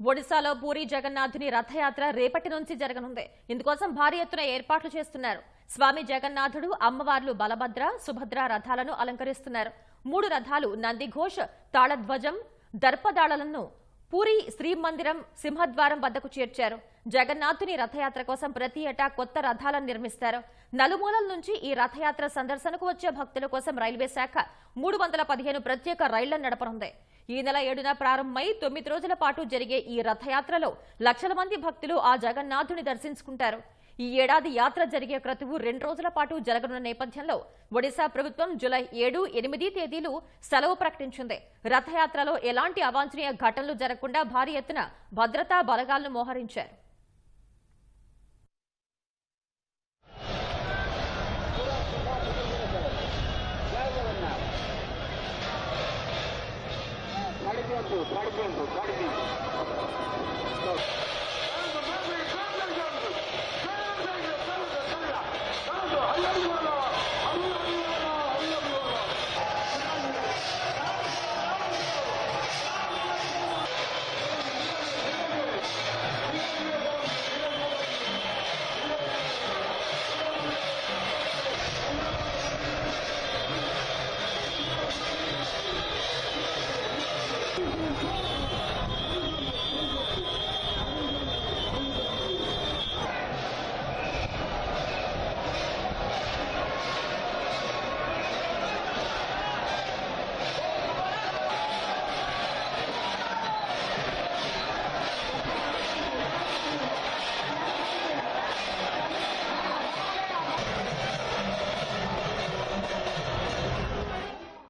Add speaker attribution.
Speaker 1: ఒడిశాలో పూరి జగన్నాథుని రథయాత్ర రేపటి నుంచి జరగనుంది. ఇందుకోసం భారీ ఎత్తున ఏర్పాట్లు చేస్తున్నారు. స్వామి జగన్నాథుడు అమ్మవార్లు బలభద్ర సుభద్ర రథాలను అలంకరిస్తున్నారు. మూడు రథాలు నందిఘోష్ తాళధ్వజం దర్పదాళలను పూరి శ్రీమందిరం సింహద్వారం వద్దకు చేర్చారు. జగన్నాథుని రథయాత్ర కోసం ప్రతి ఏటా కొత్త రథాలను నిర్మిస్తారు. నలుమూలల నుంచి ఈ రథయాత్ర సందర్శనకు వచ్చే భక్తుల కోసం రైల్వే శాఖ మూడు వందల పదిహేను ప్రత్యేక రైళ్ళను నడపనుంది. ఈ నెల ఏడున ప్రారంభమై తొమ్మిది రోజుల పాటు జరిగే ఈ రథయాత్రలో లక్షల మంది భక్తులు ఆ జగన్నాథుని దర్శించుకుంటారు. ఈ ఏడాది యాత్ర జరిగే క్రతువు రెండు రోజుల పాటు జరగనున్న నేపథ్యంలో ఒడిశా ప్రభుత్వం జులై ఏడు ఎనిమిది తేదీలు సెలవు ప్రకటించింది. రథయాత్రలో ఎలాంటి అవాంఛనీయ ఘటనలు జరగకుండా భారీ ఎత్తున భద్రతా బలగాలను మోహరించారు.
Speaker 2: పడుతుంది పడుతుంది పడుతుంది